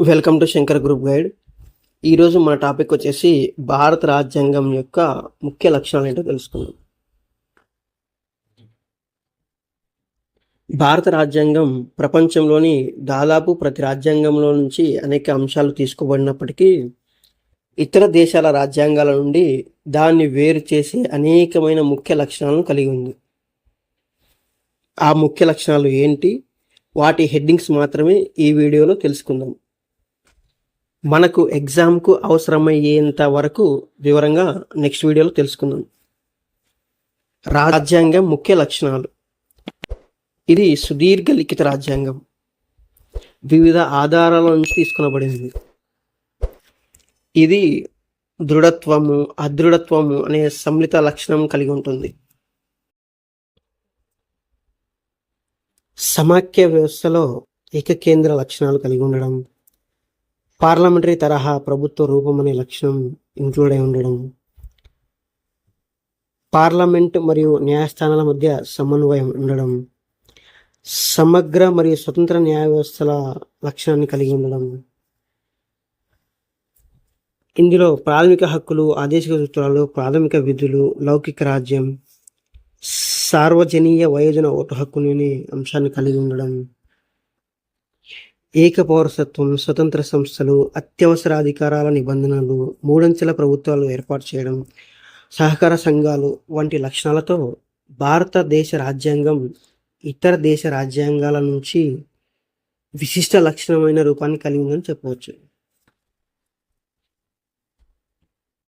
Welcome to Shankar group guide. ఈరోజు మన topic వచ్చేసి భారత రాజ్యాంగం యొక్క ముఖ్య లక్షణాలు ఏంటో తెలుసుకుందాం. భారత రాజ్యాంగం ప్రపంచంలోని దాదాపు ప్రతి రాజ్యాంగంలో నుంచి అనేక అంశాలు తీసుకోబడినప్పటికీ ఇతర దేశాల రాజ్యాంగాల నుండి దాన్ని వేరు చేసే అనేకమైన ముఖ్య లక్షణాలను కలిగి ఉంది. ఆ ముఖ్య లక్షణాలు ఏంటి? వాటి హెడ్డింగ్స్ మాత్రమే ఈ వీడియోలో తెలుసుకుందాం. మనకు ఎగ్జామ్కు అవసరమయ్యేంత వరకు వివరంగా నెక్స్ట్ వీడియోలో తెలుసుకుందాం. రాజ్యాంగం ముఖ్య లక్షణాలు. ఇది సుదీర్ఘ లిఖిత రాజ్యాంగం. వివిధ ఆధారాల నుంచి తీసుకునబడింది. ఇది దృఢత్వము అదృఢత్వము అనే సమ్మిళిత లక్షణం కలిగి ఉంటుంది. సమాఖ్య వ్యవస్థలో ఏకకేంద్ర లక్షణాలు కలిగి ఉండడం పార్లమెంటరీ తరహా ప్రభుత్వ రూపం అనే లక్షణం ఇంక్లూడ్ అయి ఉండడం పార్లమెంట్ మరియు న్యాయస్థానాల మధ్య సమన్వయం ఉండడం సమగ్ర మరియు స్వతంత్ర న్యాయ వ్యవస్థల లక్షణాన్ని కలిగి ఉండడం. ఇందులో ప్రాథమిక హక్కులు ఆదేశిక సూత్రాలు ప్రాథమిక విధులు లౌకిక రాజ్యం సార్వజనీయ వయోజన ఓటు హక్కుని అంశాన్ని కలిగి ఉండడం. ఏక పౌరసత్వం స్వతంత్ర సంస్థలు అత్యవసర అధికారాల నిబంధనలు మూడంచెల ప్రభుత్వాలు ఏర్పాటు చేయడం సహకార సంఘాలు వంటి లక్షణాలతో భారతదేశ రాజ్యాంగం ఇతర దేశ రాజ్యాంగాల నుంచి విశిష్ట లక్షణమైన రూపాన్ని కలిగి ఉందని చెప్పవచ్చు.